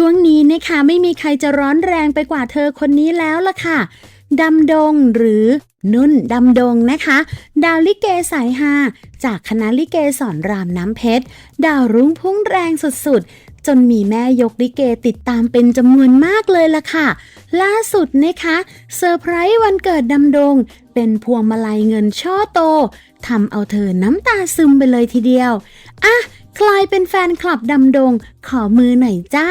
ช่วงนี้นะคะไม่มีใครจะร้อนแรงไปกว่าเธอคนนี้แล้วล่ะค่ะดำดงหรือนุ่นดำดงนะคะ ดาวลิเกสายฮาจากคณะลิเกสอนรามน้ำเพชร ดาวรุ่งพุ่งแรงสุดๆ จนมีแม่ยกลิเกติดตามเป็นจำนวนมากเลยล่ะค่ะ ล่าสุดนะคะเซอร์ไพรส์วันเกิดดำดง เป็นพวงมาลัยเงินช่อโตทำเอาเธอน้ำตาซึมไปเลยทีเดียว อะ กลายเป็นแฟนคลับดำดง ขอมือหน่อยจ้า